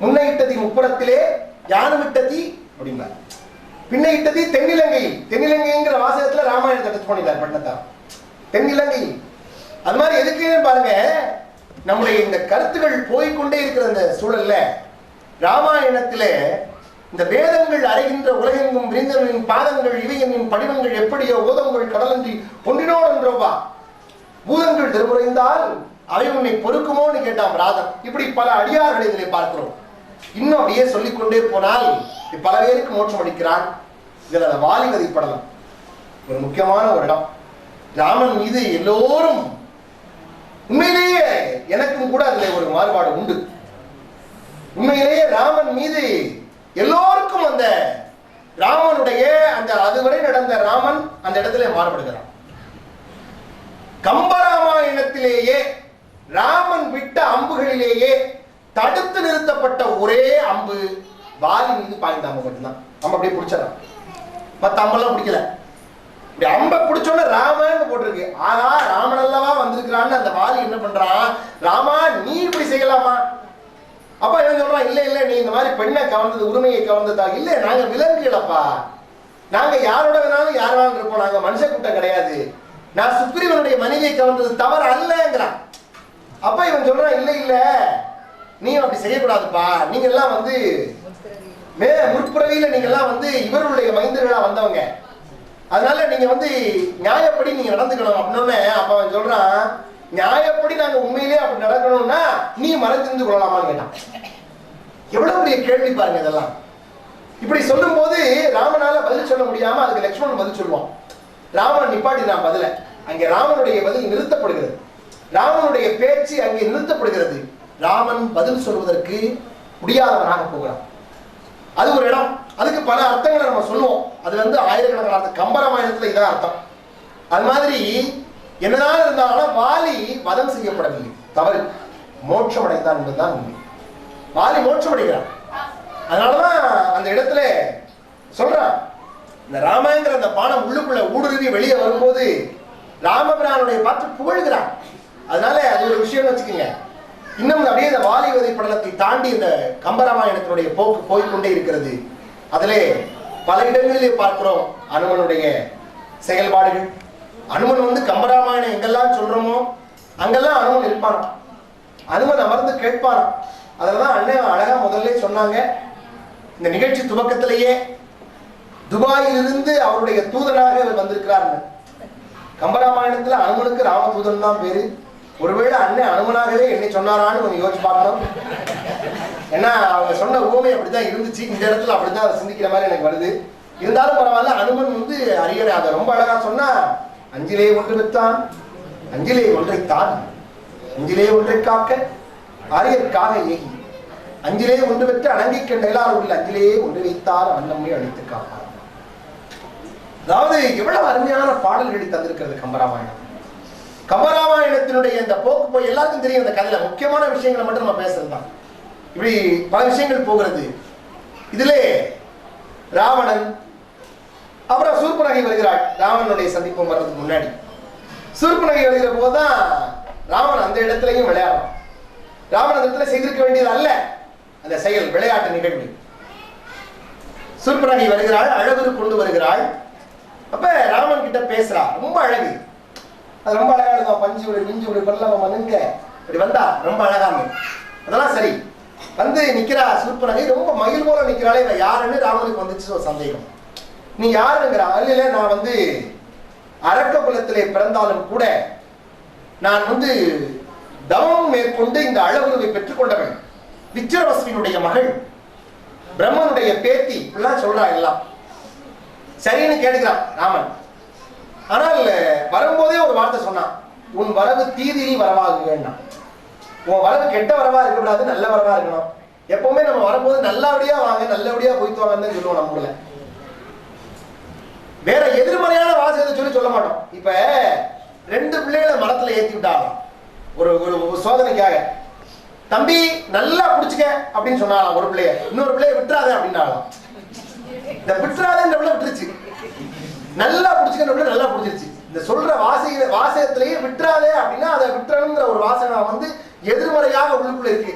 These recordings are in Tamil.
முன்னையிட்டதி முப்புறத்திலே யானும் விட்டதி அப்படின்னார் பின்னையிட்டதி தென்னிலங்கை தென்னிலங்கைங்கிற வாசகத்துல ராமாயணத்தை டச் பண்ணிட்டார் பட்டத்தார். தென்னிலங்கை. அது மாதிரி எதுக்குன்னு பாருங்க நம்முடைய இந்த கருத்துகள் போய்க்கொண்டே இருக்கிற இந்த சூழல்ல ராமாயணத்திலே இந்த வேதங்கள் அறைகின்ற உலகெங்கும் விரிந்தவனின் பாதங்கள் இவையனின் என்னும் படிவங்கள் எப்படியோ ஓதங்கள் கடலன்றி ஒன்றினோடொன்றோவா பூதங்கள் திருமுறைந்தால் அவை உன்னை பொறுக்குமோன்னு கேட்டான் ராதன். இப்படி பல அடியார்களை இதிலே பார்க்கிறோம். இன்னும் அப்படியே சொல்லிக்கொண்டே போனால் பல பேருக்கு மோட்சம் அளிக்கிறான் இதில் அந்த வாலி வதைப்படலாம் ஒரு முக்கியமான ஒரு இடம். ராமன் மீது எல்லோரும் உண்மையிலேயே எனக்கும் கூட அதுல ஒரு மாறுபாடு உண்டு. உண்மையிலேயே ராமன் மீது எல்லோருக்கும் அந்த ராமனுடைய அந்த அதுவரை நடந்த ராமன் அந்த இடத்துல மாறுபடுகிறான். கம்பராமாயணத்திலேயே ராமன் விட்ட அம்புகளிலேயே தடுத்து நிறுத்தப்பட்ட ஒரே அம்பு வாலி மீது பாய்ந்த அம்பு மட்டும்தான். நம்ம அப்படியே பிடிச்சிடலாம். மற்ற அம்பெல்லாம் பிடிக்கல. இப்படி அம்பை பிடிச்சோன்னு ராமன் போட்டிருக்கு. ஆனா ராமன் அல்லவா வந்திருக்கிறான்னு அந்த வாலி என்ன பண்றான்? ராமா நீ இப்படி செய்யலாமா? அப்ப இவன் சொல்றான் இல்ல இல்ல நீ இந்த மாதிரி பெண்ணை கவர்ந்தது உரிமையை கவர்ந்ததா? இல்ல நாங்க விலங்குகளப்பா. நாங்க யாரோட வேணாலும் யார் வேணாலும் இருப்போம் நாங்க மனுஷ கூட்டம் கிடையாது. நான் சுக்ரீவனுடைய மனைவியை கவர்ந்தது தவறு அல்லங்கிறான் அப்ப இவன் சொல்றான் இல்ல இல்ல நீ அப்படி செய்யக்கூடாதுப்பா. நீங்க எல்லாம் வந்து மே முற்பிறவியில நீங்க எல்லாம் வந்து இவருடைய மைந்தர்களா வந்தவங்க. அதனால நீங்க வந்து நியாயப்படி நீங்க நடந்துக்கணும் அப்படின்னு அப்ப அவன் சொல்றான் நியாயப்படி நாங்க உண்மையிலேயே அப்படி நடக்கணும்னா நீ மறைஞ்சிருந்து கொள்ளலாமான்னு கேட்டான். எவ்வளவு பெரிய கேள்வி பாருங்க இதெல்லாம். இப்படி சொல்லும்போது ராமனால பதில் சொல்ல முடியாம அதுக்கு லக்ஷ்மணன் பதில் சொல்லுவான். ராமன் நிப்பாட்டினான் பதில. அங்கே ராமனுடைய பதில் நிறுத்தப்படுகிறது. ராமனுடைய பேச்சு அங்கே நிறுத்தப்படுகிறது. ராமன் பதில் சொல்வதற்கு முடியாதவனாக போகிறான். அது ஒரு இடம். அதுக்கு பல அர்த்தங்களை நம்ம சொல்லுவோம். அது வந்து ஆயிரக்கணக்கான அர்த்தம் கம்பராமாயணத்துல இதான் அர்த்தம். அது மாதிரி என்னதான் இருந்தாலும் வாலி வதம் செய்யப்படவில்லை. தவறு. மோட்சம் அடைந்தான் என்பதுதான் உண்மை. வாலி மோட்சம் அடைகிறான் அதனாலதான் அந்த இடத்துல சொல்றான். இந்த ராமாயங்கிற அந்த பானம் உள்ளுக்குள்ள ஊடுருவி வெளியே வரும்போது ராமபிரானுடைய பார்த்து புகழ்கிறான். அதனால அது ஒரு விஷயம்னு வச்சுக்கோங்க. இன்னும் அப்படியே இந்த வாலிவதை படலத்தை தாண்டி இந்த கம்பராமாயணத்தினுடைய போக்கு போய்கொண்டே இருக்கிறது. அதிலே பல இடங்களிலே பார்க்கிறோம் அனுமனுடைய செயல்பாடுகள். அனுமன் வந்து கம்பராமாயணம் எங்கெல்லாம் சொல்றோமோ அங்கெல்லாம் அனுமன் இருப்பான் அனுமன் அமர்ந்து கேட்பான் அதெல்லாம் அண்ணன் அழகா முதல்ல சொன்னாங்க இந்த நிகழ்ச்சி துவக்கத்திலேயே துபாயிலிருந்து அவருடைய தூதனாக வந்திருக்கிறார். கம்பராமாயணத்துல அனுமனுக்கு ராமதூதன் தான் பேரு. ஒருவேளை அண்ணன் அனுமனாகவே என்னை சொன்னாரான்னு கொஞ்சம் யோசிச்சு பார்க்கணும். ஏன்னா அவங்க சொன்ன ஊமை அப்படிதான் இருந்துச்சு. இந்த இடத்துல அப்படிதான் சிந்திக்கிற மாதிரி எனக்கு வருது. இருந்தாலும் பரவாயில்ல அனுமன் வந்து அரியணை. அதை ரொம்ப அழகா சொன்னா அஞ்சிலே ஒன்று வித்தான் அஞ்சிலே ஒன்றை தான் அஞ்சிலே ஒன்றை காக்க அரியற்காக ஏகி அஞ்சிலே ஒன்று பெற்று அணங்கிக் கண்டெல்லாம் உள்ள அஞ்சிலேயே ஒன்று வைத்தார் அண்ணம்மை அழித்து காப்பார். அதாவது எவ்வளவு அருமையான பாடல்களை தந்திருக்கிறது கம்பராமாயணம். கம்பராமாயணத்தினுடைய இந்த போக்கு போய் எல்லாருக்கும் தெரியும் அந்த கதையில. முக்கியமான விஷயங்களை மட்டும் நம்ம பேசுறது தான். இப்படி பல விஷயங்கள் போகிறது. இதிலே ராவணன் அப்புறம் சூர்பனகை வருகிறாள். ராவணனுடைய சந்திப்பு வர்றதுக்கு முன்னாடி. சூர்பனகை வருகிற போதுதான் ராவணன் அந்த இடத்துலையும் விளையாடுறான். ராவணன் அந்த இடத்துல செய்திருக்க வேண்டியது அல்ல. அந்த செயல் விளையாட்டு நிகழ்வு. சூர்பனகை வருகிறாள் அழகு கொண்டு வருகிறாள். அப்ப ராமன் கிட்ட பேசுறா. ரொம்ப அழகு. அது ரொம்ப அழகா இருக்கும். பஞ்சு விடு மிஞ்சு விடு பல்லவ மனுங்க இப்படி வந்தா ரொம்ப அழகா அதெல்லாம் சரி. வந்து நிக்கிறா சூர்பனகை ரொம்ப மயில் போல நிக்கிறாளே இவன் யாருன்னு ராமனுக்கு வந்துச்சு ஒரு சந்தேகம். நீ யாருங்கிறா அல்ல நான் வந்து அரக்க குலத்திலே பிறந்தாலும் கூட நான் வந்து தவம் மேற்கொண்டு இந்த அளவுருவை பெற்றுக்கொண்டவன். விச்சிரவஸ்வினுடைய மகள் பிரம்மனுடைய பேத்தி இப்படிலாம் சொல்றா எல்லாம். சரின்னு கேட்டுக்கிறான் ராமன். ஆனால் வரும்போதே ஒரு வார்த்தை சொன்னான். உன் வரவு தீதிரி வரவாகுன்னா உன் வரவு கெட்ட வரவா இருக்கக்கூடாது நல்ல வரவா இருக்கணும். எப்பவுமே நம்ம வரும்போது நல்லபடியா வாங்க நல்லபடியா போய்த்து வாங்கன்னு சொல்லுவோம் நம்ம ஊர்ல. வேற எதிர்மறையான வாசகத்தை சொல்லி சொல்ல மாட்டோம். இப்ப ரெண்டு பிள்ளைகளை மரத்துல ஏத்தி விட்டாலும் ஒரு ஒரு சோதனைக்காக. தம்பி நல்லா பிடிச்சிக்க அப்படின்னு சொன்னாலாம் ஒரு பிள்ளைய. இன்னொரு பிள்ளைய விட்டுறாத அப்படின்னாலாம் இந்த விட்டுறாதன்ற பிள்ளை விட்டுருச்சு. நல்லா பிடிச்சிக்கணும் நல்லா பிடிச்சிருச்சு. இந்த சொல்ற வாசக வாசகத்திலேயே விட்டுறாதே அப்படின்னா அதை விட்டுறணுங்கிற ஒரு வாசகம் வந்து எதிர்மறையாக உள்ளுக்குள்ள இருக்கு.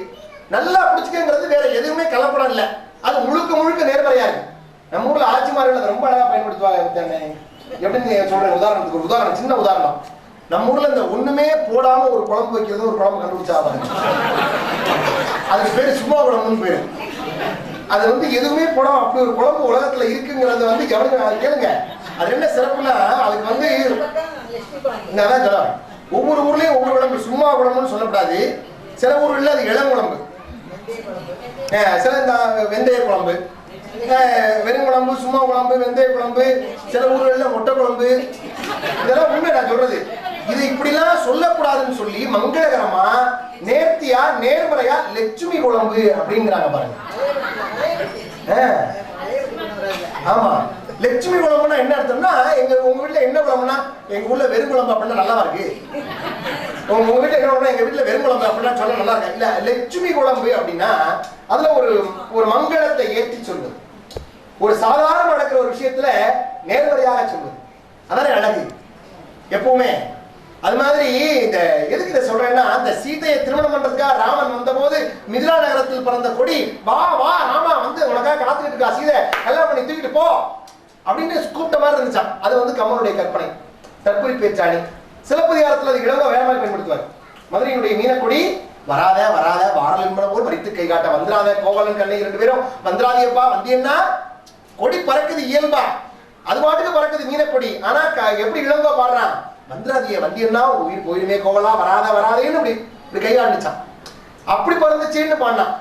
நல்லா பிடிச்சிக்கங்கிறது வேற எதுவுமே கலப்படம் இல்லை. அது முழுக்க முழுக்க நேர்மறையா இருக்கு. நம்ம ஊர்ல ஆட்சிமார்கள் அதை ரொம்ப அழகா பயன்படுத்துவாங்க தானே எப்படின்னு சொல்றேன் உதாரணத்துக்கு ஒரு உதாரணம் சின்ன உதாரணம். நம்ம ஊர்ல இந்த ஒண்ணுமே போடாம ஒரு குழம்பு வைக்கிறது ஒரு குழம்பு கண்டுபிடிச்சாங்க அதுக்கு பேரு சும்மா குழம்புன்னு பேரு. அது வந்து எதுவுமே போடாம அப்படி ஒரு குழம்பு உலகத்துல இருக்குங்கிறத வந்து கவனிக்க அது கேளுங்க. அது என்ன சிறப்புனா அதுக்கு வந்து நான் அதான் சொல்ல ஒவ்வொரு ஊர்லயும் ஒவ்வொரு குழம்பு சும்மா குழம்புன்னு சொல்லக்கூடாது சில ஊர்களில் அது இளங்குழம்பு குழம்பு. சில இந்த வெந்தய குழம்பு. வெறும் குழம்பு சும்மா குழம்பு வெந்தய குழம்பு. சில ஊர்களில் முட்டை குழம்பு. இதெல்லாம் உண்மை நான் சொல்றது. இது இப்படிலாம் சொல்லக்கூடாதுன்னு சொல்லி மங்களகரமா நேர்த்தியா நேர்மறையா லட்சுமி குழம்பு அப்படிங்கிறாங்க பாருங்க. ஆமா. லட்சுமி குழம்புனா என்ன அர்த்தம்னா எங்க உங்க வீட்டுல என்ன குழம்புனா எங்க ஊர்ல வெறும் குழம்பு அப்படின்னா நல்லா இருக்கு? உங்க உங்க வீட்ல என்ன குழம்புனா எங்க வீட்டுல வெறும் குழம்பு அப்படின்னா சொல்ல நல்லா இருக்கு? இல்ல லட்சுமி குழம்பு அப்படின்னா அதுல ஒரு ஒரு மங்களத்தை ஏற்றி சொல்வது ஒரு சாதாரண நடக்கிற ஒரு விஷயத்துல நேர்மறையாக சொல்வது அதானே அழகு? எப்பவுமே. அது மாதிரி இந்த எதுக்கு இதை சொல்றேன்னா அந்த சீதையை திருமணம் பண்றதுக்காக ராமன் வந்தபோது மிதிலா நகரத்தில் பிறந்த கொடி வா வா ராம வந்து உனக்காக காத்துக்கிட்டு இருக்கா சீதை? கல்யாணம் பண்ணி தூக்கிட்டு போ. அப்படின்னு கூப்பிட்ட மாதிரி இருந்துச்சான் அது வந்து கம்மனுடைய கற்பனை. தற்கொலை பேச்சாணி சிலப்பதிகாரத்தில் அது இளவ வேற பயன்படுத்துவார். மதுரையினுடைய மீனக்கொடி வராத வராத வாரலின்பன போல் வரித்து கை காட்ட வந்துடாத கோவலன் கண்ணை ரெண்டு பேரும் வந்துடாதியப்பா வந்தியன்னா கொடி பறக்குது இயல்பா. அது பாட்டுக்கு பறக்குது மீனக்கொடி. ஆனா எப்படி இளங்கோ பாடுறான்? வந்துடாதிய வந்தியன்னா உயிர் போயிடுமே கோவலா வராத வராதேன்னு அப்படி இப்படி கையாண்டுச்சான். அப்படி பறந்துச்சேன்னு பாடினான்.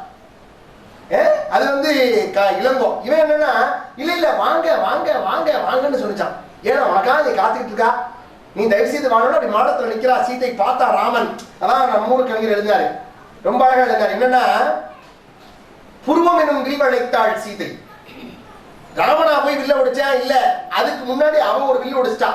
அது வந்து க- இளங்கோ. இவன் என்னன்னா இல்ல இல்ல வாங்க வாங்க வாங்க வாங்கன்னு சொல்லிச்சான். ஏன்னா உனக்கா நீ காத்துக்கிட்டு இருக்கா? நீ தயவு செய்து வாங்கணும் அப்படி மாடத்துல நிக்கிறா சீதை பார்த்தா ராமன். அதான் நம்ம ஊர் கவிஞர் எழுதினாரு. ரொம்ப அழகா எழுதினாரு. என்னன்னா புருவம் எனும் வில் அழைத்தாள் சீதை. ராமனா போய் வில்ல ஒடிச்சா இல்ல. அதுக்கு முன்னாடி அவன் ஒரு வில்லு ஒடிச்சிட்டான்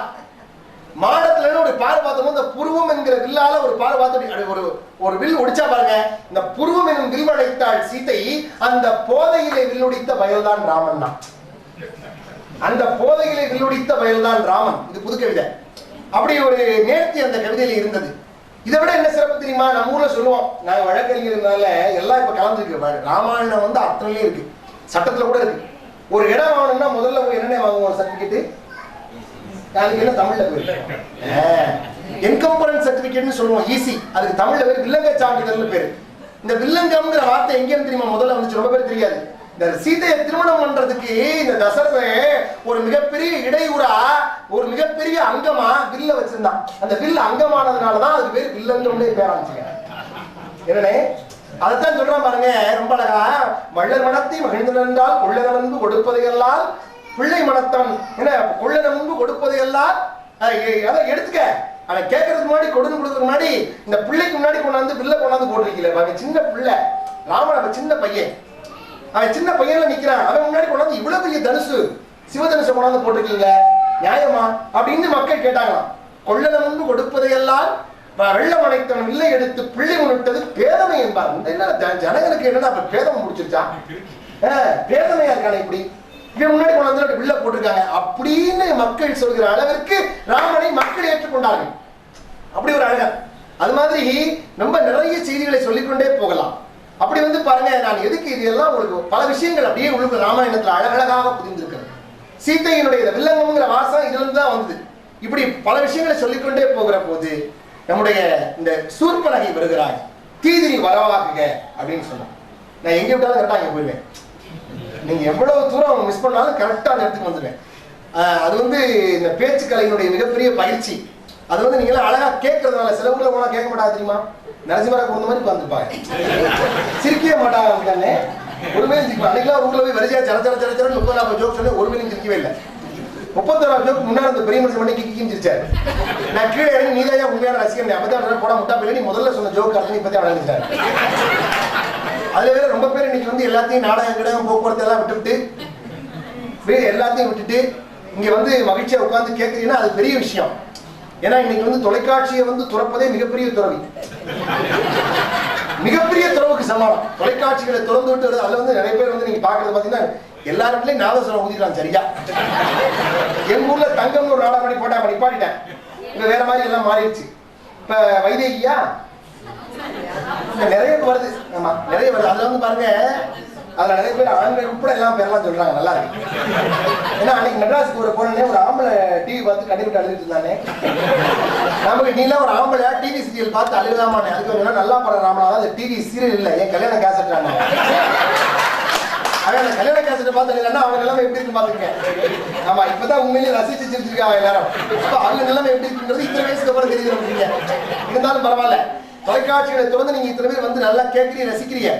மாடத்துல இருந்து ஒரு பாரு பார்த்தோம் இந்த புருவம் என்கிற வில்லால ஒரு பாரு பார்த்து அப்படி ஒரு ஒரு வில் ஒடிச்சா பாருங்க. இந்த புருவம் எனும் வில் அழைத்தாள் சீத்தை அந்த போதையிலே வில்லுடித்த வயல்தான் ராமன் தான். அந்த போதையிலே வில்லுடித்த வயல்தான் ராமன். இது புது கவிதை. அப்படி ஒரு நேர்த்தி அந்த கவிதையில இருந்தது. இதை விட என்ன சிறப்பு தெரியுமா? நம்ம ஊர்ல சொல்லுவோம் நாங்க வழக்கறிஞர்னால எல்லாம் இப்ப கலந்துருக்கு ராமாயணம் வந்து அத்தனையும் இருக்கு. சட்டத்துல கூட இருக்கு. ஒரு இடம் வாங்கணும்னா முதல்ல போய் என்னென்ன வாங்குவோம்? சர்டிபிகேட் அதுக்கு என்ன தமிழ்ல பேர் என்கம்பரன்ஸ் சர்டிபிகேட்னு சொல்லுவோம் ஈஸி அதுக்கு தமிழ்ல பேர் வில்லங்க சான்றிதழ்னு பேரு. இந்த வில்லங்கம்ங்கிற வார்த்தை எங்கேன்னு தெரியுமா? முதல்ல வந்துச்சு. ரொம்ப பேர் தெரியாது. இந்த சீதையை திருமணம் பண்றதுக்கு இந்த தசரதன் ஒரு மிகப்பெரிய இடையூறா ஒரு மிகப்பெரிய அங்கமா வில்ல வச்சிருந்தான். அந்த வில் அங்கமானதுனாலதான் அதுக்கு பேர் வில்லங்கம்னே பேர் ஆரம்பிச்சுங்க என்னனே அதைத்தான் சொல்றான் பாருங்க. ரொம்ப அழகா. வள்ளல் மனத்தை மகிழ்ந்தனென்றால் கொள்ளனவன்பு கொடுப்பதையெல்லாம் பிள்ளை மனத்தான் என்ன கொள்ளன முன்பு கொடுப்பதை எல்லாம் அதை எடுத்துக்க. அவன் கேட்கறதுக்கு முன்னாடி கொடுன்னு கொடுக்கறதுக்கு முன்னாடி இந்த பிள்ளைக்கு முன்னாடி கொண்டாந்து பில்ல கொண்டாந்து போட்டிருக்கீங்களே அவன் சின்ன பிள்ளை. ராமன் அவன் சின்ன பையன். அவன் சின்ன பையன்ல நிக்கிறான். அவன் முன்னாடி கொண்டாந்து இவ்வளவு பெரிய தனுசு சிவதனுசை கொண்டாந்து போட்டிருக்கீங்க. நியாயமா? அப்படின்னு மக்கள் கேட்டாங்களாம். கொள்ளனவன்பு கொடுப்பதையெல்லாம் எல்லாம் வெள்ளம் அணைத்தவன் வில்லை எடுத்து பிள்ளை முன்னிட்டது பேதமை என்பார். இந்த என்ன ஜனங்களுக்கு என்னன்னா அப்ப பேதம் முடிச்சிருச்சா பேதமையா இருக்கானே இப்படி? இவன் முன்னாடி கொண்டாந்து அப்படி வில்ல போட்டிருக்காங்க. அப்படின்னு மக்கள் சொல்கிற அளவிற்கு ராமனை மக்கள் ஏற்றுக்கொண்டார்கள். அப்படி ஒரு அழகா அது மாதிரி ரொம்ப நிறைய செய்திகளை சொல்லிக்கொண்டே போகலாம். அப்படி வந்து பாருங்க நான் எதுக்கு இது எல்லாம் உங்களுக்கு பல விஷயங்கள் அப்படியே உங்களுக்கு ராமாயணத்துல அழகழகாக புரிந்திருக்கிறது. சீத்தையினுடைய வில்லங்கம்ங்கிற வாசம் இதுல இருந்து தான் வந்தது. இப்படி பல விஷயங்களை சொல்லிக்கொண்டே போகிற போது நம்முடைய இந்த சூர்பனகை வருகிறாய். தீதிரி வரவாகுக அப்படின்னு சொன்னான். நான் எங்க விட்டாலும் கரெக்டாக அங்கே போயிடுவேன். நீங்க எவ்வளவு தூரம் அவங்க மிஸ் பண்ணாலும் கரெக்டா அந்த இடத்துக்கு வந்துடுவேன் அது வந்து இந்த பேச்சுக்கலையினுடைய மிகப்பெரிய பயிற்சி. அது வந்து நீங்க அழகாக அழகா கேட்கறதுனால சில ஊர்ல போனா கேட்க மாட்டாங்க தெரியுமா? நரசிம்மரா கொடுத்த மாதிரி உட்காந்துருப்பாங்க சிரிக்கவே மாட்டாங்க அவங்க தானே ஒருமையும் சிரிப்பா அன்னைக்கெல்லாம் ஊர்ல போய் வரிசையா சர சர சர சர முப்பது நாற்பது ஜோக் சொல்லி ஒருமையும் சிரிக்கவே இல்லை. முப்பத்தோராம் ஜோக் முன்னாடி அந்த பெரிய மனுஷன் பண்ணி கிக்கின்னு சிரிச்சாரு. நான் கீழே இறங்கி நீதாயா உண்மையான ரசிகன்? அப்பதான் போட முட்டா பிள்ளை. நீ முதல்ல சொன்ன ஜோக் அர்த்தம் இப்பதான் வளர்ந்துட்டாரு. அதுல வேற ரொம்ப பேர் இன்னைக்கு வந்து எல்லாத்தையும் நாடகம் கிடகம் போக்குவரத்து எல்லாம் விட்டுவிட்டு எல்லாத்தையும் விட்டுட்டு இங்க வந்து மகிழ்ச்சியா உட்காந்து கேட்குறீங்கன்னா அது பெரிய விஷயம். ஏன்னா இன்னைக்கு வந்து தொலைக்காட்சியை வந்து துறப்பதே மிகப்பெரிய துறவி. மிகப்பெரிய துறவுக்கு சமானம். தொலைக்காட்சிகளை திறந்து விட்டு அதுல வந்து நிறைய பேர் வந்து நீங்க பாக்குறது பாத்தீங்கன்னா எல்லார் வீட்லயும் நாதஸ்வரம் ஊதிக்கலாம் சரியா. எங்க ஊர்ல தங்கம்னு ஒரு நாடகம் பண்ணி போட்டா நிப்பாட்டிட்டேன். இங்க வேற மாதிரி எல்லாம் மாறிடுச்சு. இப்ப வைதேகியா நிறைய வருது ஆமா நிறைய வருது. அதுல வந்து பாருங்க அதுல நிறைய பேர் ஆண்கள் உட்பட எல்லாம் பேர்லாம் சொல்றாங்க நல்லா இருக்கு. ஏன்னா அன்னைக்கு மெட்ராஸுக்கு ஒரு போனே ஒரு ஆம்பளை டிவி பார்த்து கண்ணீர் விட்டு அழுதுட்டு இருந்தானே. நமக்கு நீலாம் ஒரு ஆம்பளை டிவி சீரியல் பார்த்து அழுகலாமானே? அதுக்கு ஒரு நல்லா படம் ராமனா அந்த டிவி சீரியல் இல்ல. என் கல்யாணம் கேசட் அவன் அந்த கல்யாண கேசட்டை பார்த்து அழுகலன்னா அவங்க நிலைமை எப்படி இருக்கு பாத்துருக்கேன் ஆமா இப்பதான் உண்மையிலேயே ரசிச்சு சிரிச்சிருக்காங்க எல்லாரும். இப்ப அவங்க நிலைமை எப்படி இருக்குங்கிறது இத்தனை வயசுக்கு அப்புறம் தெரியுது நமக்கு இருந்தாலும் பரவாயில்ல. தொலைக்காட்சிகளை தொடர்ந்து நீங்க இத்தனை பேர் வந்து நல்லா கேட்கிறீ ரசிக்கிறீங்க.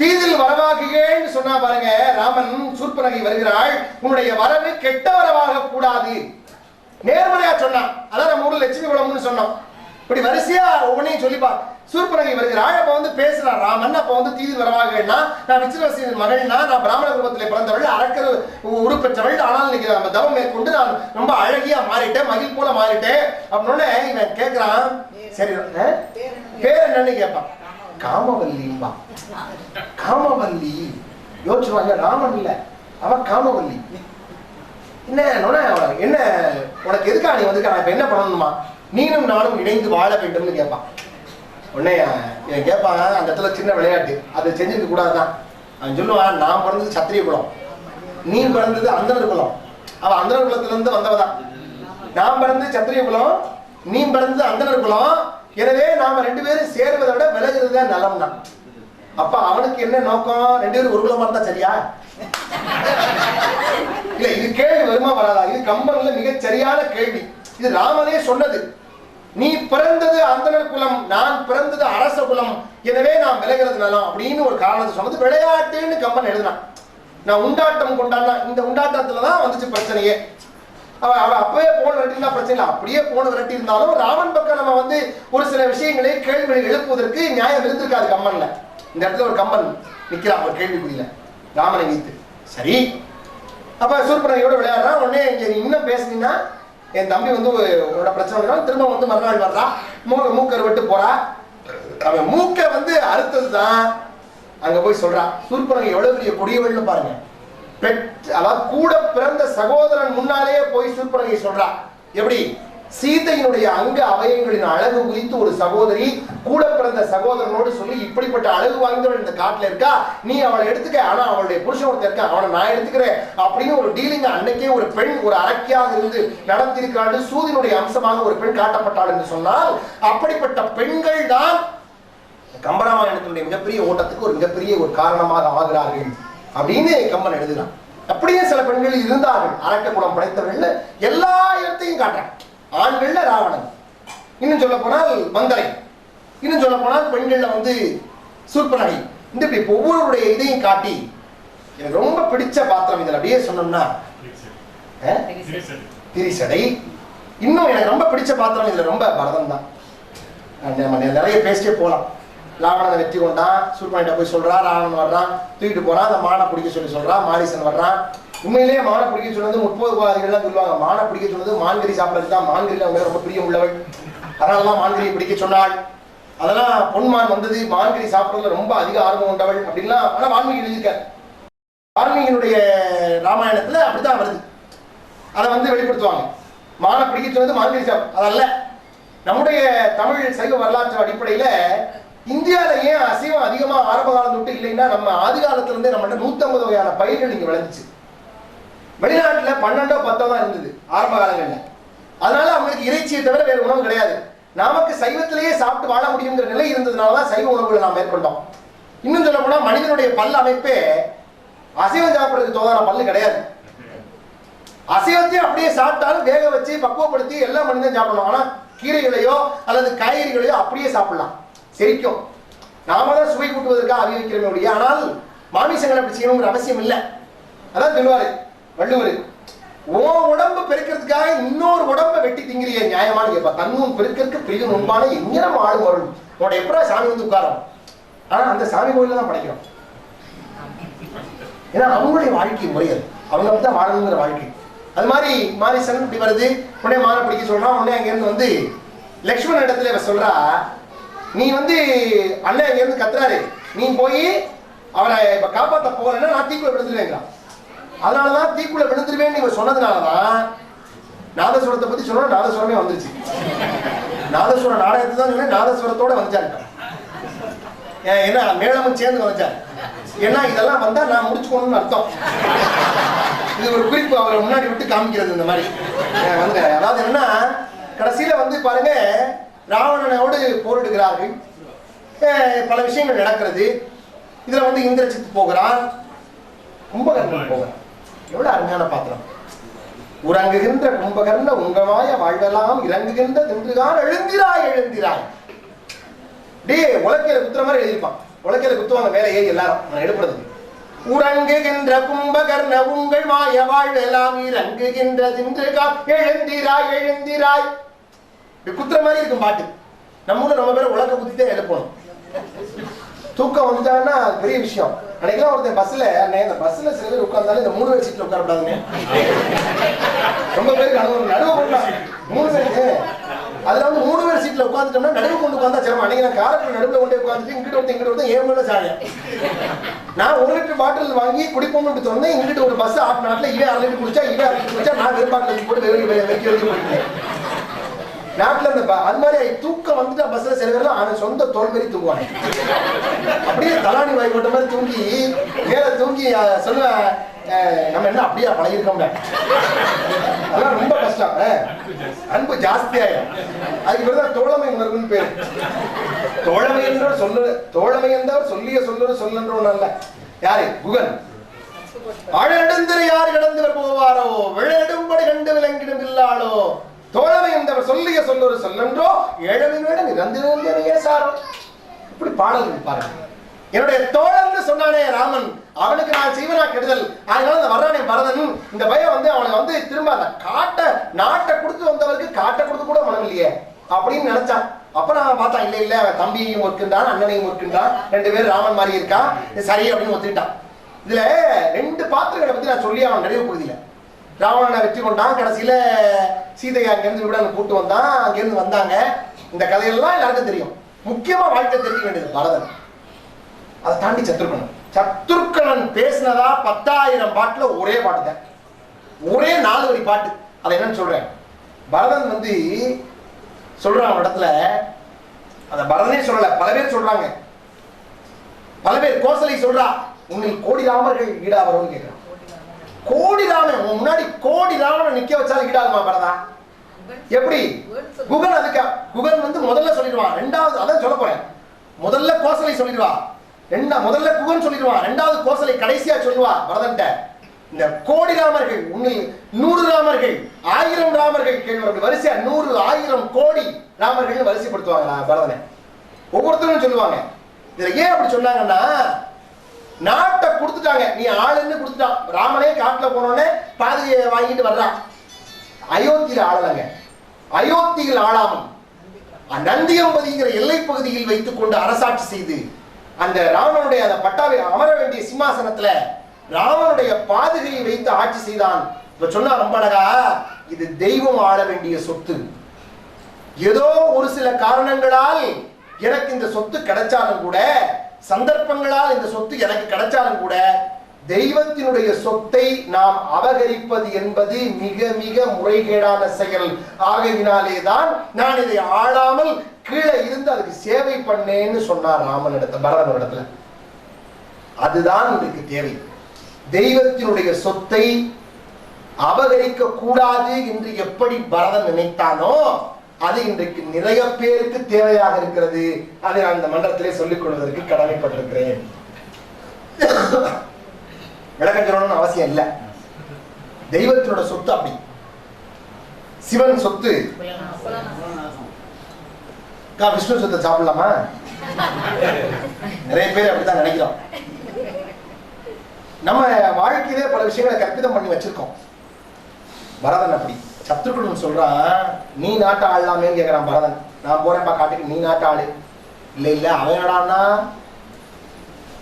தீதில் வரவாகுகேன்னு சொன்னா பாருங்க ராமன் சூர்பனகை வருகிறாள். உன்னுடைய வரவு கெட்ட வரவாக கூடாது. நேர்மறையா சொன்னான். அதான் நம்ம ஊர்ல லட்சுமி குளம்னு சொன்னோம். இப்படி வரிசையா ஒவ்வொன்றையும் சொல்லிப்பா. சூர்பனகை வருகிறாள். அப்ப வந்து பேசுறான் ராமன் அப்ப வந்து தீதில் வரவாகன்னா நான் விச்சிரவசியின் மகள்னா நான் பிராமண குடும்பத்தில் பிறந்தவள் அரக்கர் உருப்பெற்றவள் ஆனால் இன்னைக்கு நம்ம தவம் மேற்கொண்டு நான் ரொம்ப அழகியா மாறிட்டேன் மகிழ் போல மாறிட்டேன். அப்படின்னு இவன் கேட்கிறான் சரி பேர் என்னன்னு கேட்பான்? காமவல்லிம்பா காமவல்லி. யோசிச்சுவாங்க ராமன் இல்ல. அவன் காமவல்லி. என்ன என்ன உனக்கு எதுக்கா நீ வந்து நான் இப்ப என்ன பண்ணணுமா நீனும் நானும் இணைந்து வாழ வேண்டும்னு கேட்பான். உடனே இவன் கேட்பான் அந்த இடத்துல சின்ன விளையாட்டு. அதை செஞ்சிருக்க கூடாதுதான். அவன் சொல்லுவான் நான் பிறந்தது சத்திரிய குலம். நீ பிறந்தது அந்தனர் குலம். அவன் அந்தனர் குலத்துல இருந்து வந்தவதான். நான் பிறந்து சத்திரிய குலம் நீ பிறந்தது அந்தனர் குலம் எனவே நாம ரெண்டு பேரும் சேர்வதை விட விலகிறது தான் நலம்னா. அப்ப அவனுக்கு என்ன நோக்கம்? ரெண்டு பேரும் ஒரு குலமா இருந்தா சரியா? இல்ல இது கேள்வி வருமா வராதா? இது கம்பன்ல மிக சரியான கேள்வி. இது ராமனே சொன்னது. நீ பிறந்தது அந்தனர் குலம் நான் பிறந்தது அரச குலம் எனவே நான் விலகிறது நலம் அப்படின்னு ஒரு காரணத்தை சொன்னது. விளையாட்டுன்னு கம்பன் எழுதினான். நான் உண்டாட்டம் கொண்டாடினா இந்த உண்டாட்டத்துல தான் வந்துச்சு பிரச்சனையே. அவன் அவன் அப்பவே போன விரட்டினா பிரச்சனை இல்லை. அப்படியே போன விரட்டி இருந்தாலும் ராமன் பக்கம் நம்ம வந்து ஒரு சில விஷயங்களை கேள்விகளை எழுப்புவதற்கு நியாயம் இருந்திருக்காது கம்மன்ல. இந்த இடத்துல ஒரு கம்பன் நிக்கிறான் ஒரு கேள்விக்குறியில ராமனை வைத்து சரி. அப்ப சூர்பனையோட விளையாடுறான் உடனே இங்க இன்னும் பேசுனீங்கன்னா என் தம்பி வந்து உன்னோட பிரச்சனை வந்துடும் திரும்ப வந்து மறுநாள் வர்றா. மூக்க மூக்கர் விட்டு போறா. அவன் மூக்க வந்து அறுத்தது தான் அங்க போய் சொல்றான் சூர்பனங்க எவ்வளவு பெரிய கொடியவள்னு பாருங்க. அதாவது கூட பிறந்த சகோதரன் முன்னாலேயே போய் சூர்பனகை சொல்றா எப்படி? சீதையினுடைய அங்க அவயங்களின் அழகு குறித்து ஒரு சகோதரி கூட பிறந்த சகோதரனோடு சொல்லி இப்படிப்பட்ட அழகு வாய்ந்தவள் இந்த காட்டுல இருக்கா? நீ அவளை எடுத்துக்க ஆனா அவளுடைய புருஷன் ஒருத்தர் இருக்கா அவனை நான் எடுத்துக்கிறேன் அப்படின்னு ஒரு டீலிங் அன்னைக்கே ஒரு பெண் ஒரு அரக்கியாக இருந்து நடந்திருக்காள் சூதினுடைய அம்சமாக ஒரு பெண் காட்டப்பட்டாள் என்று சொன்னால் அப்படிப்பட்ட பெண்கள் தான் கம்பராமாயணத்தினுடைய மிகப்பெரிய ஓட்டத்துக்கு ஒரு மிகப்பெரிய ஒரு காரணமாக ஆகிறார்கள். அப்படின்னு கம்பன் எழுதுகிறான். அப்படியே சில பெண்கள் இருந்தார்கள். அரக்க குணம் படைத்தவர்கள் எல்லா இடத்தையும் காட்டுறான் ஆண்கள்ல ராவணன். இன்னும் சொல்ல போனால் மந்தரை இன்னும் சொல்ல போனால் பெண்கள்ல வந்து சூர்பனகை. இந்த இப்படி ஒவ்வொருடைய இதையும் காட்டி எனக்கு ரொம்ப பிடிச்ச பாத்திரம் இதில் அப்படியே சொன்னோம்னா திரிசடை. இன்னும் எனக்கு ரொம்ப பிடிச்ச பாத்திரம் இதில் ரொம்ப பரதம் தான் நம்ம நிறைய பேசிட்டே போகலாம். ராவணனை வெற்றி கொண்டான். சூர்பனிட்ட போய் சொல்றான் ராவணன் வர்றான் தூக்கிட்டு போறான் அந்த மானை பிடிக்க சொல்லி சொல்றான் மாரிசன் வர்றான். உண்மையிலேயே மானை பிடிக்க சொன்னது முற்போது பாதிகள்லாம் சொல்லுவாங்க. மானை பிடிக்க சொன்னது மான்கறி சாப்பிடறது தான். மான்கறி அவங்க ரொம்ப பிரியம் உள்ளவள். அதனாலதான் மான்கறியை பிடிக்க சொன்னாள். அதெல்லாம் பொன்மான் வந்தது மான்கறி சாப்பிடுறதுல ரொம்ப அதிக ஆர்வம் உண்டவள் அப்படின்லாம் ஆனா வால்மீகி எழுதியிருக்க வால்மீகியினுடைய ராமாயணத்துல அப்படித்தான் வருது. அதை வந்து வெளிப்படுத்துவாங்க. மானை பிடிக்க சொன்னது மான்கறி சாப் அதல்ல. நம்முடைய தமிழ் சைவ வரலாற்று அடிப்படையில இந்தியாவில் ஏன் அசைவம் அதிகமாக ஆரம்ப காலம் தொட்டு இல்லைன்னா நம்ம ஆதி காலத்துலேருந்தே நம்மகிட்ட வகையான பயிர்கள் இங்கே விளைஞ்சிச்சு. வெளிநாட்டில் பன்னெண்டோ பத்தோ தான் இருந்தது ஆரம்ப காலங்களில். அதனால அவங்களுக்கு இறைச்சியை தவிர வேறு உணவு கிடையாது. நமக்கு சைவத்திலேயே சாப்பிட்டு வாழ முடியுங்கிற நிலை இருந்ததுனால தான் சைவ உணவுகளை நாம் மேற்கொண்டோம். இன்னும் சொல்ல போனால் மனிதனுடைய பல் அமைப்பே அசைவம் சாப்பிட்றதுக்கு தோதான பல்லு கிடையாது. அசைவத்தையும் அப்படியே சாப்பிட்டாலும் வேக வச்சு பக்குவப்படுத்தி எல்லா மனிதனும் சாப்பிடணும். ஆனால் கீரைகளையோ அல்லது காய்கறிகளையோ அப்படியே சாப்பிடலாம். செரிக்கும். நாம தான் சுவை கூட்டுவதற்காக அறிவிக்கிறோமே ஒழிய ஆனால் மாமிசங்களை அப்படி செய்யணுங்கிற அவசியம் இல்லை. அதான் சொல்லுவாரு வள்ளுவர். ஓ உடம்பு பெருக்கிறதுக்காக இன்னொரு உடம்பை வெட்டி திங்கிறிய நியாயமானு கேட்பா தன்னும் பெருக்கிறதுக்கு பிரியும் முன்பான எங்கனம் ஆளும் வரும் உன்னோட எப்படா சாமி வந்து உட்காரும்? ஆனா அந்த சாமி கோயில தான் படைக்கிறோம். ஏன்னா அவங்களுடைய வாழ்க்கை முறை அது. அவங்க தான் வாழணுங்கிற வாழ்க்கை. அது மாதிரி மாரிசன் இப்படி வருது. உடனே மாலை பிடிக்க சொல்றான். உடனே அங்கிருந்து வந்து லக்ஷ்மணன் இடத்துல இவ சொல்றா நீ வந்து அண்ணன் இங்கேருந்து கத்துறாரு. நீ போய் அவரை இப்ப காப்பாத்த போகலைன்னா நான் தீக்குள்ள விழுந்துருவேங்கிறான். அதனாலதான் தீக்குள்ள விழுந்துருவேன்னு சொன்னதுனால சொன்னதுனாலதான் நாதஸ்வரத்தை பத்தி சொன்னா நாதஸ்வரமே வந்துருச்சு. நாதஸ்வர நாடகத்தை தான் சொன்னேன் நாதஸ்வரத்தோட வந்துச்சாரு ஏன், என்ன மேளமும் சேர்ந்து வந்துச்சார் ஏன்னா இதெல்லாம் வந்தா நான் முடிச்சுக்கணும்னு அர்த்தம். இது ஒரு குறிப்பு அவரை முன்னாடி விட்டு காமிக்கிறது இந்த மாதிரி. வந்து அதாவது என்னன்னா கடைசியில வந்து பாருங்க ராவணனோடு போரிடுகிறார்கள். பல விஷயங்கள் நடக்கிறது. இதுல வந்து இந்திரஜித் போகிறான் கும்பகர்ணன் போகிறான் எவ்வளவு அருமையான பாத்திரம். உறங்குகின்ற கும்பகர்ண உங்கமாய வாழ்வெல்லாம் இறங்குகின்ற தின்றுதான் எழுந்திராய் எழுந்திராய். டேய் உலக்கையில குத்துற மாதிரி எழுதியிருப்பான். உலக்கையில குத்துவாங்க மேலே ஏறி எல்லாரும். நான் எடுப்படுறது உறங்குகின்ற கும்பகர்ண உங்கள் மாய வாழ்வெல்லாம் இறங்குகின்ற தின்றுகால் எழுந்திராய் எழுந்திராய். இப்படி குத்துற மாதிரி இருக்கும் பாட்டு. நம்ம ஊர்ல ரொம்ப பேர் உலக குத்தி தான் எழுப்பணும். தூக்கம் வந்துட்டான்னா பெரிய விஷயம். அன்னைக்கெல்லாம் ஒருத்தன் பஸ்ல அண்ணே இந்த பஸ்ல சில பேர் உட்கார்ந்தாலும் இந்த மூணு பேர் சீட்ல உட்காரப்படாதுங்க ரொம்ப பேருக்கு அனுபவம் நடுவு கொண்டா. மூணு பேருக்கு அதுல வந்து மூணு பேர் சீட்ல உட்காந்துட்டோம்னா நடுவு கொண்டு உட்காந்தா சிரமம். அன்னைக்கு நான் காரக்குள்ள நடுவில் கொண்டு உட்காந்துட்டு இங்கிட்ட ஒருத்தன் இங்கிட்ட ஒருத்தன் ஏன் மேல சாடியா நான் ஒரு லிட்டர் பாட்டில் வாங்கி குடிப்போம்னு சொன்னேன். இங்கிட்ட ஒரு பஸ் ஆஃப் நாட்டில் இவன் அரை லிட்டர் குடிச்சா இவன் அரை லிட்டர் குடிச்சா நான் வெறுப்பாட்டில் போட்டு வெறும் வெறுக்கி வெறுக்கி போயிட்டேன் நாட்டுல அந்த அது மாதிரி தூக்கம் வந்துட்டா பஸ்ல சில பேர்லாம் அவன் சொந்த தோல் மாரி தூங்குவாங்க. அப்படியே தலாணி வாய் போட்ட மாதிரி தூங்கி மேல தூங்கி சொல்லுவேன் நம்ம என்ன அப்படியே பழகிருக்கோம்ல? அதெல்லாம் ரொம்ப கஷ்டம். அன்பு ஜாஸ்தியாயிடும் அதுக்கு பேர் தான் தோழமை உணர்வுன்னு பேரு. தோழமை என்ற சொல்லு தோழமை என்றவர் சொல்லிய சொல்லுற சொல்லன்றவன் அல்ல யாரு? குகன். ஆழநெடுந்திரு யார் கடந்து போவாரோ விழநெடும்படி கண்டு விளங்கிடும் இல்லாளோ தோழமை என்றவர் சொல்லிய சொல்லொரு சொல்லென்றோ ஏழமை வேட நிரந்திரே சாரோ இப்படி பாடல்கள் பாருங்க. என்னுடைய தோழன்னு சொன்னானே ராமன் அவனுக்கு நான் செய்வனா கெடுதல். அதனால இந்த வர்றானே பரதன் இந்த பயம் வந்து அவனை வந்து திரும்ப அந்த காட்டை நாட்டை கொடுத்து வந்தவருக்கு காட்டை கொடுத்து கூட மனம் இல்லையே அப்படின்னு நினைச்சான் அப்ப நான் பார்த்தா இல்ல இல்ல அவன் தம்பியையும் ஒர்க்கின்றான் அண்ணனையும் ஒர்க்கின்றான் ரெண்டு பேரும் ராமன் மாதிரி இருக்கான் சரி அப்படின்னு ஒத்துக்கிட்டான். இதுல ரெண்டு பாத்திரங்களை பத்தி நான் சொல்லி அவன் நிறைவு பகுதியில. ராவணனை வெற்றி கொண்டான். கடைசியில சீதையை அங்கிருந்து விடான்னு கூட்டு வந்தான். அங்கிருந்து வந்தாங்க. இந்த கதையெல்லாம் எல்லாருக்கும் தெரியும். முக்கியமா வாழ்க்கை தெரிஞ்சுக்க வேண்டியது பரதன். அதை தாண்டி சத்ருக்கணன் சத்ருக்கணன் பேசினதா பத்தாயிரம் பாட்டுல ஒரே பாட்டு தான். ஒரே நாலு வரி பாட்டு. அதை என்னன்னு சொல்றேன். பரதன் வந்து சொல்றான் அவன் இடத்துல. அந்த பரதனே சொல்லல. பல பேர் சொல்றாங்க. பல பேர் கோசலை சொல்றா. உங்கள் கோடி ராமர்கள் ஈடா வரும்னு கேட்கிறான் கோடி ராமன் உன் முன்னாடி கோடி ராமனை நிக்க வச்சாலும் ஈடாகுமா பரதா? எப்படி? குகன் அதுக்கு குகன் வந்து முதல்ல சொல்லிடுவான் ரெண்டாவது அதான் சொல்ல போறேன். முதல்ல கோசலை சொல்லிடுவா. ரெண்டா முதல்ல குகன் சொல்லிடுவான் ரெண்டாவது கோசலை கடைசியா சொல்லுவா பரதன்ட்ட இந்த கோடி ராமர்கள் உன்னில் நூறு ராமர்கள் ஆயிரம் ராமர்கள் கேள்வி வரிசையா நூறு ஆயிரம் கோடி ராமர்கள் வரிசைப்படுத்துவாங்க பரதனை? ஒவ்வொருத்தரும் சொல்லுவாங்க. இதுல ஏன் அப்படி சொன்னாங்கன்னா நாட்டை கொடுத்துட்டாங்க. நீ ஆளுன்னு கொடுத்துட்டான். ராமனே போனோடனே பாதிரியை வாங்கிட்டு வர்றான் அயோத்தியில் ஆளலங்க. அயோத்தியில் ஆளாமல் நந்தியம்பதிங்கிற எல்லை பகுதியில் வைத்துக் கொண்டு அரசாட்சி செய்து அந்த ராமனுடைய அந்த பட்டாவை அமர வேண்டிய சிம்மாசனத்துல ராமனுடைய பாதுகையை வைத்து ஆட்சி செய்தான். இப்ப சொன்னா ரொம்ப அழகா இது தெய்வம் ஆள வேண்டிய சொத்து. ஏதோ ஒரு சில காரணங்களால் எனக்கு இந்த சொத்து கிடைச்சாலும் கூட சந்தர்ப்பங்களால் இந்த சொத்து எனக்கு கிடைச்சாலும் கூட தெய்வத்தினுடைய சொத்தை நாம் அபகரிப்பது என்பது மிக மிக முறைகேடான செயல். ஆகையினாலே தான் நான் இதை ஆளாமல் கீழே இருந்து அதுக்கு சேவை பண்ணேன்னு சொன்னார் ராமன் இடத்துல பரதன் இடத்துல. அதுதான் உங்களுக்கு தேவை. தெய்வத்தினுடைய சொத்தை அபகரிக்க கூடாது என்று எப்படி பரதன் நினைத்தானோ அது இன்றைக்கு நிறைய பேருக்கு தேவையாக இருக்கிறது. அதை நான் இந்த மன்றத்திலே சொல்லிக் கொள்வதற்கு கடமைப்பட்டிருக்கிறேன். விளக்கம் சொல்லணும்னு அவசியம் இல்லை. தெய்வத்தினோட சொத்து அப்படி. சிவன் சொத்து. அக்கா, விஷ்ணு சொத்தை சாப்பிடலாமா? நிறைய பேர் அப்படித்தான் நினைக்கிறோம். நம்ம வாழ்க்கையிலே பல விஷயங்களை கற்பிதம் பண்ணி வச்சிருக்கோம். பரதன் அப்படி. சத்ருகுடன் சொல்றான் நீ நாட்டை ஆளாமேன்னு கேக்குறான் பரதன். நான் போறேன்ப்பா காட்டுக்கு. நீ நாட்டை ஆளு. இல்ல இல்ல அவன்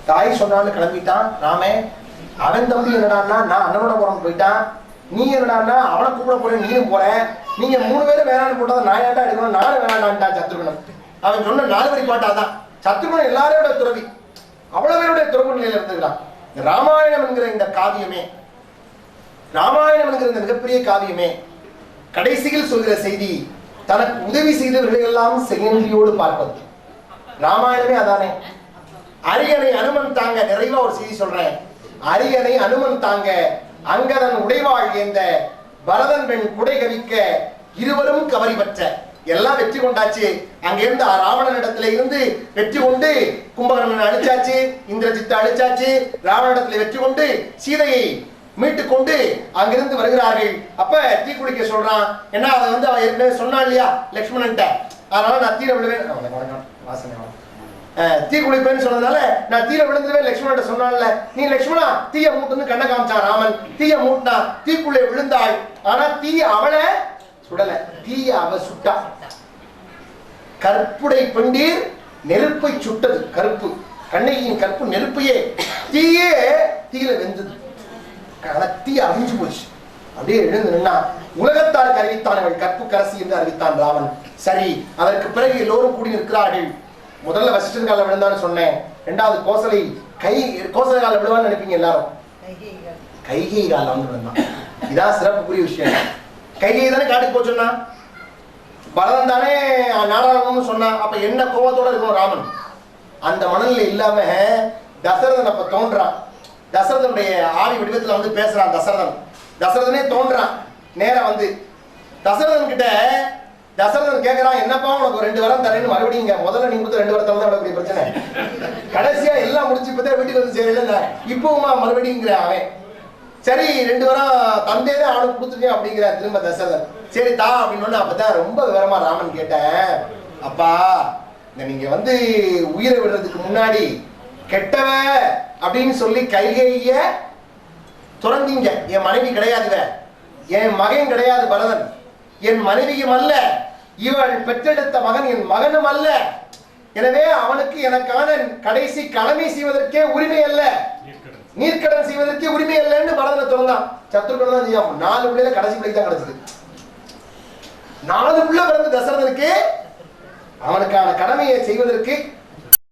தாய் சொன்னான்னு கிளம்பிட்டான். ராமே அவன் தம்பி என்னடான்னா நான் அண்ணனோட போறேன் போயிட்டான். நீ என்னடான்னா அவனை கூப்பிட போறேன் நீயும் போற. நீங்க மூணு பேரும் வேணான்னு போட்டா நான் ஏன்டா எடுக்கணும்? நானும் வேணாண்டான்ட்டான் சத்ருகுணன் அவன் சொன்ன நாலு வரி பாட்டாதான் சத்ருகுணன் எல்லாரோட துறவி. அவ்வளவு பேருடைய துறவு நிலையில இருந்துக்கிறான் ராமாயணம் என்கிற இந்த காவியமே ராமாயணம் என்கிற இந்த மிகப்பெரிய காவியமே கடைசியில் சொல்கிற செய்தி தனக்கு உதவி செய்தவர்களை எல்லாம் செயன்றியோடு பார்ப்பது. ராமாயணமே அதானே. அரியணை அனுமன் தாங்க நிறைவா ஒரு செய்தி சொல்றேன். அரியணை அனுமன் தாங்க அங்கதன் உடைவாள் ஏந்த பரதன் பெண் குடை கவிக்க இருவரும் கவரி பற்ற. எல்லாம் வெற்றி கொண்டாச்சு. அங்கிருந்து ராவணன் இடத்துல இருந்து வெற்றி கொண்டு கும்பகர்ணன் அழிச்சாச்சு இந்திரஜித்தை அழிச்சாச்சு. ராவணனிடத்துல வெற்றி கொண்டு சீதையை மீட்டு கொண்டு அங்கிருந்து வருகிறார்கள். அப்ப தீ குளிக்க சொல்றான். ஏன்னா அதை வந்து அவன் ஏற்கனவே சொன்னான் இல்லையா லக்ஷ்மணன்ட்ட? அதனால நான் தீர விடுவேன் வாசனை தீ குளிப்பேன்னு சொன்னதுனால நான் தீர விழுந்துருவேன் லக்ஷ்மணன் சொன்னான்ல. நீ லக்ஷ்மணா தீய மூட்டுன்னு கண்ண காமிச்சான் ராமன். தீய மூட்டினா தீக்குள்ளே விழுந்தாள். ஆனா தீய அவளை சுடல. தீய அவ சுட்டா. கற்புடை பெண்டீர் நெருப்பை சுட்டது. கருப்பு. கண்ணகியின் கற்பு நெருப்பையே தீயே தீயில வெந்தது. தீ அழிஞ்சு போச்சு. அப்படியே எழுந்து நின்னா உலகத்தாருக்கு அறிவித்தான் அவள் கற்பு கரசி என்று அறிவித்தான் ராமன். சரி அதற்கு பிறகு எல்லோரும் கூடி நிற்கிறார்கள். முதல்ல வசிஷ்டன் காலம் விழுந்தான்னு சொன்னேன். ரெண்டாவது கோசலை கை கோசலை கால விழுவான்னு நினைப்பீங்க எல்லாரும்? கைகை காலம் விழுந்தான். இதான் சிறப்புக்குரிய விஷயம். கைகை தானே காட்டுக்கு போச்சுன்னா பரதன் தானே நாடாளணும்னு சொன்னான் அப்ப என்ன கோபத்தோட இருக்கும் ராமன்? அந்த மனநிலை இல்லாம தசரதன் அப்ப தோன்றான். தசரதனுடைய ஆடி வடிவத்துல வந்து பேசுறான் தசரதன். தசரதனே தோன்றான். நேரம் வந்து தசரதன் கிட்ட தசரதன் கேக்குறான் என்னப்பா உனக்கு ரெண்டு வரம் தரேன்னு மறுபடியும் இங்க முதல்ல நீ கொடுத்த ரெண்டு வரத்தால தான் அப்படி பிரச்சனை? கடைசியா எல்லாம் முடிச்சு இப்பதான் வீட்டுக்கு வந்து சேரல இப்பவுமா மறுபடியுங்கிற அவன். சரி ரெண்டு வாரம் தந்தே தான் அவனுக்கு கொடுத்துருக்கேன் அப்படிங்கிற திரும்ப தசரதன் சரி தா அப்படின்னு அப்பதான் ரொம்ப விவரமா ராமன் கேட்டேன். அப்பா இந்த நீங்க வந்து உயிரை விடுறதுக்கு முன்னாடி கெட்டவ அப்படின்னு சொல்லி கைகைய துறந்தீங்க. என் மனைவி கிடையாதுவ என் மகன் கிடையாது பரதன். என் மனைவியும் அல்ல. இவள் பெற்றெடுத்த மகன் என் மகனும் அல்ல. எனவே அவனுக்கு எனக்கான கடைசி கடமை செய்வதற்கே உரிமை அல்ல. நீர்க்கடன். செய்வதற்கே உரிமை இல்லைன்னு பரதனை திறந்தான் சத்ருக்கன் தான் செய்யாம. நாலு பிள்ளைல கடைசி பிள்ளை தான் கிடைச்சது. நாலு பிள்ளை பிறந்த தசரதனுக்கு அவனுக்கான கடமையை செய்வதற்கு